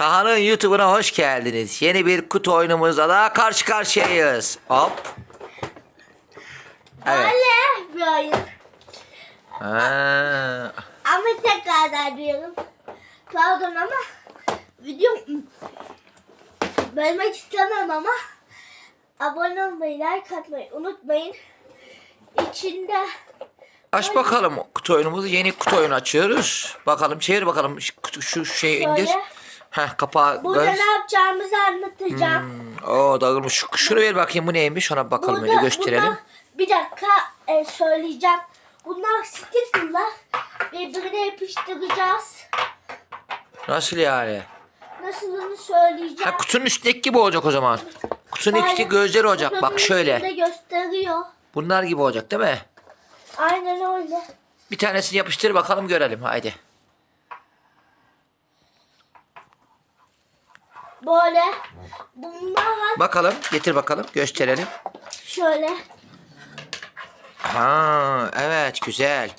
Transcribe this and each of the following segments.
Taha'nın YouTube'una hoş geldiniz. Yeni bir kutu oyunumuzla daha karşı karşıyayız. Hop. Evet. Öyle bir oyun. Ha. Ama tekrardan diyorum. Pardon ama video bölmek istemem ama abone olmayı, like atmayı unutmayın. İçinde Aç bakalım kutu oyunumuzu. Yeni kutu oyunu açıyoruz. Bakalım çevir bakalım şu, şu şeyi indir. Şöyle. Heh kapağı burada ne yapacağımızı anlatacağım. Oo dağılmış. Şu, şunu ver bakayım bu neymiş ona bakalım öyle gösterelim. bunlar- bir dakika e, söyleyeceğim. Bunlar stickerlar. Birbirine yapıştıracağız. Nasıl yani? Nasılını söyleyeceğim. Ha kutunun üstteki gibi olacak o zaman. Kutunun içindeki gözleri olacak. Kutunun Bak şöyle. gösteriyor. Bunlar gibi olacak değil mi? Aynen öyle. Bir tanesini yapıştır bakalım görelim. Haydi. Böyle. Bunlar Bakalım. Getir bakalım. Gösterelim. şöyle. Ha, evet güzel.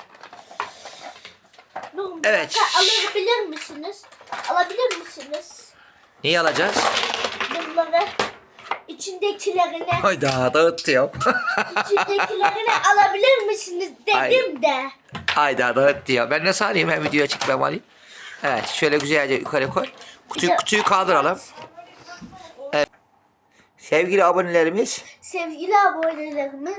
Evet. Alabilir misiniz? Alabilir misiniz? Neyi alacağız? Bunları içindekilerini Hayda dağıttı içindekilerini alabilir misiniz dedim de. Hayda dağıttı ya. Ben nasıl alayım? Ben videoya çıkmam alayım. Evet şöyle güzelce yukarı koy. Kutuyu, kutuyu kaldıralım. Evet. Sevgili abonelerimiz Sevgili abonelerimiz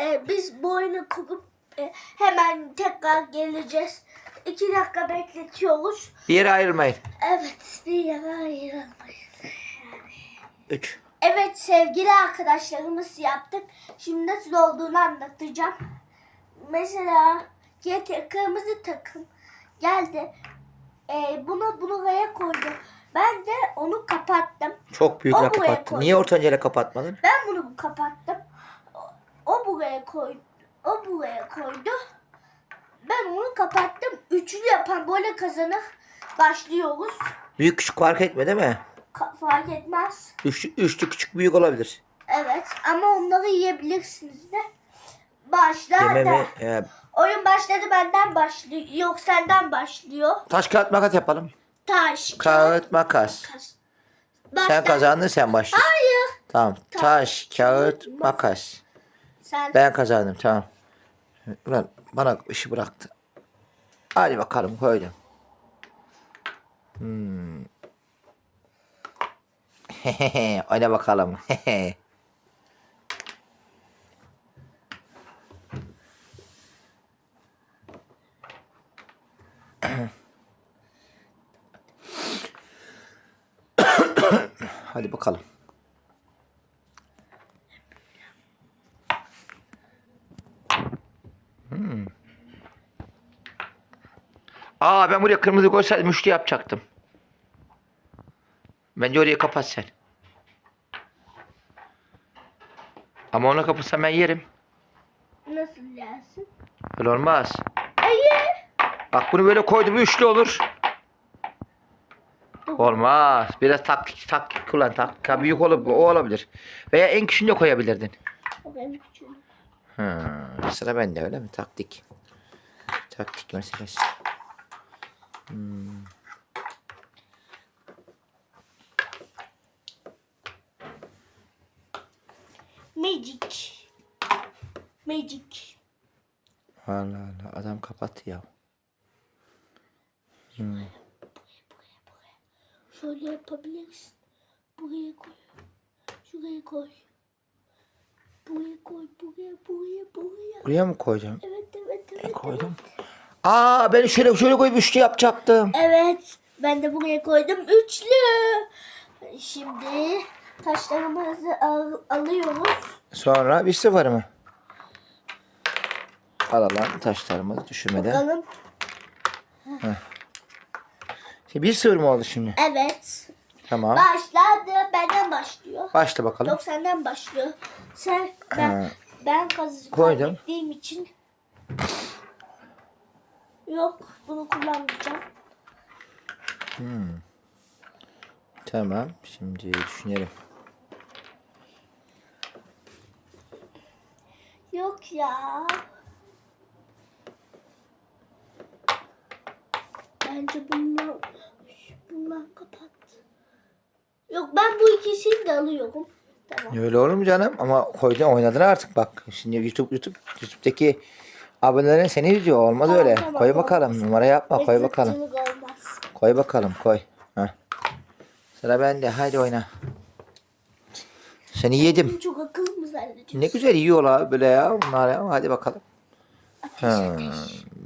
e, biz bu oyunu kurup e, hemen tekrar geleceğiz. İki dakika bekletiyoruz. bir yere ayrılmayın. Evet bir yere ayrılmayın. 3. Evet sevgili arkadaşlarımız yaptık. Şimdi nasıl olduğunu anlatacağım. Mesela GT kırmızı takım geldi. Ee, bunu bunu buraya koydu. Ben de onu kapattım. Çok büyük O kapattın. koy. Niye ortancayla kapatmadın? Ben bunu kapattım. O, o buraya koydu. O buraya koydu. Ben onu kapattım. Üçlü yapan böyle kazanır. Başlıyoruz. Büyük küçük fark etme değil mi? Ka- fark etmez. Üçlü, üçlü küçük büyük olabilir. Evet ama onları yiyebilirsiniz de. Başla da. Yememi, e, Oyun başladı benden başlıyor. Yok senden başlıyor. taş kağıt makas yapalım. Taş. Kağıt makas. Kas. Sen Başla. kazandın sen başla. Hayır. Tamam. Taş, kağıt, makas. Sen. Ben kazandım tamam. Ulan bana işi bıraktı. Hadi bakalım koydum. Hmm. Oyna bakalım. Hadi bakalım. Aa ben buraya kırmızı koysaydım üçlü yapacaktım. Bence orayı kapat sen. Ama onu kapatsam ben yerim. Nasıl yersin? Öyle olmaz. Hayır. Bak bunu böyle koydum üçlü olur. Olmaz. Biraz taktik taktik kullan. Taktik. Ha, büyük olup o olabilir. Veya en küçüğünü de koyabilirdin. Ha, sıra bende öyle mi? Taktik. Taktik meselesi. Hmm. Magic. Magic. Allah Allah adam kapattı ya. Şöyle yapabilirsin. Buraya koy. Şuraya koy. Buraya koy. Buraya, buraya, buraya. Buraya mı koyacağım? Evet, evet, evet. Koydum. Aa ben şöyle şöyle koyup üçlü yapacaktım. Evet. Ben de buraya koydum. Üçlü. Şimdi taşlarımızı al- alıyoruz. Sonra bir sıfır mı? Alalım taşlarımızı düşürmeden. Bakalım. Şimdi bir sıfır mı oldu şimdi? Evet. Tamam. Başladı. Benden başlıyor. Başla bakalım. Yok senden başlıyor. Sen ben ben kaz Koydum. kaybettiğim için Yok bunu kullanmayacağım. Tamam. Şimdi düşünelim. Yok ya. Bence bunlar Tamam kapat. Yok ben bu ikisini de alıyorum. Tamam. Öyle olur mu canım? Ama koydun oynadın artık bak. Şimdi YouTube YouTube YouTube'daki abonelerin seni izliyor. Olmaz Tamam, öyle. tamam, koy bakalım. olmaz. Numara yapma. Koy bakalım. Olmaz. Koy bakalım. Koy. Heh. Sıra bende. Hadi oyna. Seni yedim. Çok akıllı mı zannediyorsun? Ne güzel yiyorlar böyle ya bunlar ya. Hadi bakalım. Hmm,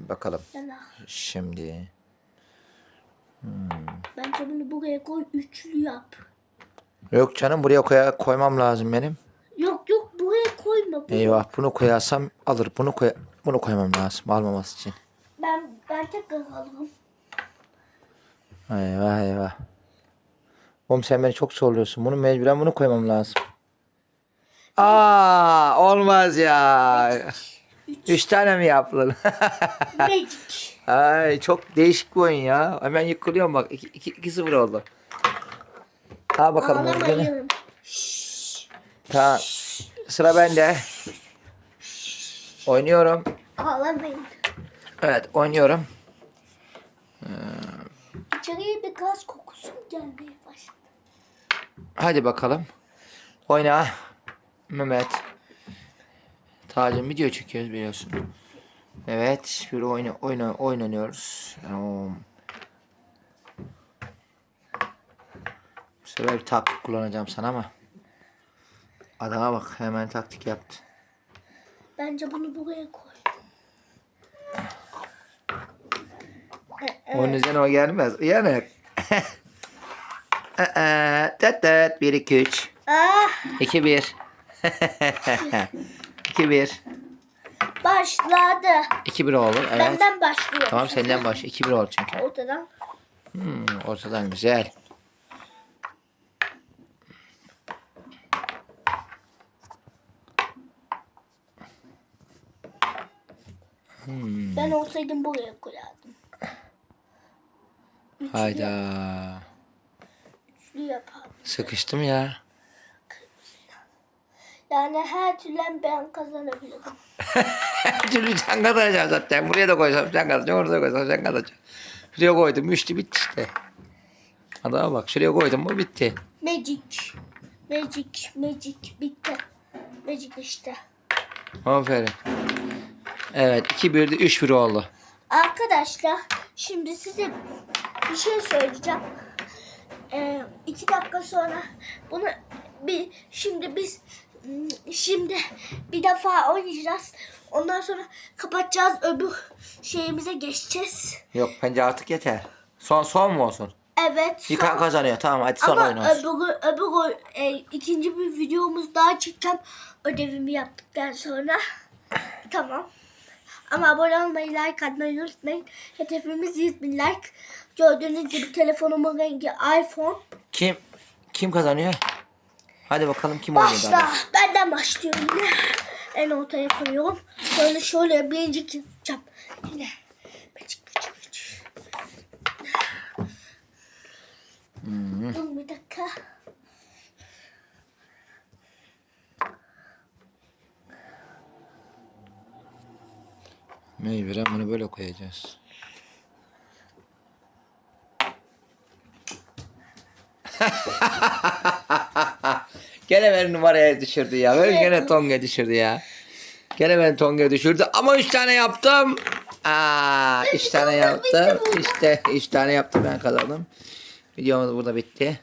bakalım. Yana. Şimdi. Bence bunu buraya koy. Üçlü yap. Yok canım buraya koya, koymam lazım benim. Yok yok buraya koyma. Bunu. Eyvah bunu koyarsam alır. Bunu koy bunu koymam lazım almaması için. Ben ben tekrar alırım. Eyvah eyvah. Oğlum sen beni çok zorluyorsun. Bunu mecburen bunu koymam lazım. Aa olmaz ya. Üç tane mi? Magic. Ay çok değişik bir oyun ya. Hemen yıkılıyorum bak. 2 2 2 0 oldu. Al bakalım. Ağlamayın. Tamam. Sıra bende. Oynuyorum. Ağlamayın. Evet oynuyorum. İçeriye bir gaz kokusu gelmeye başladı. Hadi bakalım. Oyna. Mehmet. Tacım video çekiyoruz biliyorsun. Evet. Bir oyna, oyna, oynanıyoruz. Tamam. Bu sefer bir taktik kullanacağım sana ama. Adama bak hemen taktik yaptı. Bence bunu buraya koy. Onun üzerine o gelmez. Uyanık. Tat tat. 1 2 3. Ah 2 1. 2 1. başladı. 2 1 oldu. Evet. Benden başlıyor. Tamam senden baş. 2 1 oldu çünkü. Ortadan. Hmm, ortadan güzel. Ben olsaydım buraya koyardım. Hayda. Üçlü yapardım. Sıkıştım ya. Yani her türlü ben kazanabilirim. Her türlü sen kazanacaksın zaten. Buraya da koysam sen kazanacaksın. Orada da koysam sen kazanacaksın. Şuraya koydum. Üçlü bitti işte. Adama bak. Şuraya koydum mu bitti. Magic. Magic. Magic. Bitti. Magic işte. Aferin. Evet. 2 1'de 3 1 oldu. Arkadaşlar şimdi size bir şey söyleyeceğim. Ee, iki dakika sonra bunu bir şimdi biz şimdi bir defa oynayacağız. Ondan sonra kapatacağız öbür şeyimize geçeceğiz. Yok bence artık yeter. Son son mu olsun? Evet. Yıkan son- kazanıyor. Tamam hadi son Ama oyun olsun. öbür, öbür e, ikinci bir videomuz daha çekeceğim. Ödevimi yaptıktan sonra. tamam. Ama abone olmayı, like atmayı unutmayın. Hedefimiz 100 bin like. Gördüğünüz gibi telefonumun rengi iPhone. Kim kim kazanıyor? Hadi bakalım kim daha. Başla. Benden başlıyor yine. En ortaya koyuyorum. Sonra şöyle birinci yapacağım. Yine. Bıcık bıcık bıcık. Dur bir dakika. Mecburen bunu böyle koyacağız. gene beni numaraya düşürdü ya. Beni gene Tonga düşürdü ya. Gene beni Tonga düşürdü. Ama üç tane yaptım. Aa, üç tane yaptım. İşte üç tane yaptım ben kazandım. Videomuz burada bitti.